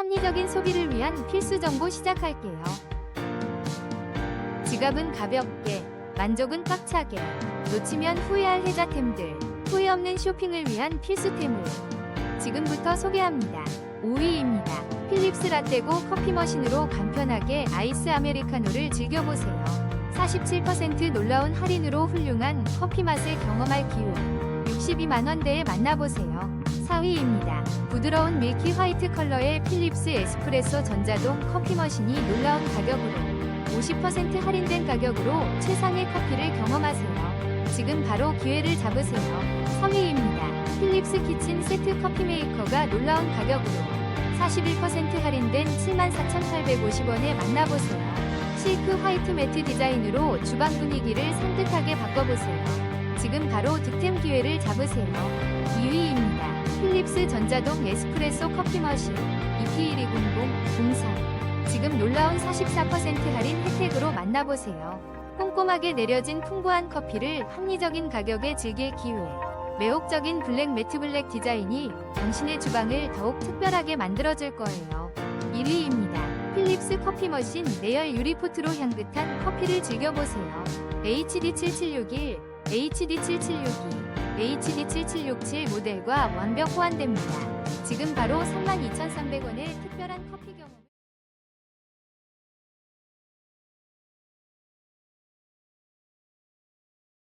합리적인 소비를 위한 필수 정보 시작할게요. 지갑은 가볍게, 만족은 꽉차게, 놓치면 후회할 혜자템들, 후회 없는 쇼핑을 위한 필수템을 지금부터 소개합니다. 5위입니다. 필립스 라떼고 커피 머신으로 간편하게 아이스 아메리카노를 즐겨보세요. 47% 놀라운 할인으로 훌륭한 커피 맛을 경험할 기회. 62만 원대에 만나보세요. 4위입니다. 부드러운 밀키 화이트 컬러의 필립스 에스프레소 전자동 커피 머신이 놀라운 가격으로 50% 할인된 가격으로 최상의 커피를 경험하세요. 지금 바로 기회를 잡으세요. 3위입니다. 필립스 키친 세트 커피 메이커가 놀라운 가격으로 41% 할인된 74,850원에 만나보세요. 실크 화이트 매트 디자인으로 주방 분위기를 산뜻하게 바꿔보세요. 지금 바로 득템 기회를 잡으세요. 2위입니다. 필립스 전자동 에스프레소 커피 머신 EP120003 지금 놀라운 44% 할인 혜택으로 만나보세요. 꼼꼼하게 내려진 풍부한 커피를 합리적인 가격에 즐길 기회. 매혹적인 블랙 매트 블랙 디자인이 당신의 주방을 더욱 특별하게 만들어줄 거예요. 1위입니다. 필립스 커피 머신 내열 유리포트로 향긋한 커피를 즐겨보세요. HD7761, HD7762, HD7767 모델과 완벽 호환됩니다. 지금 바로 32,300원의 특별한 커피 경험.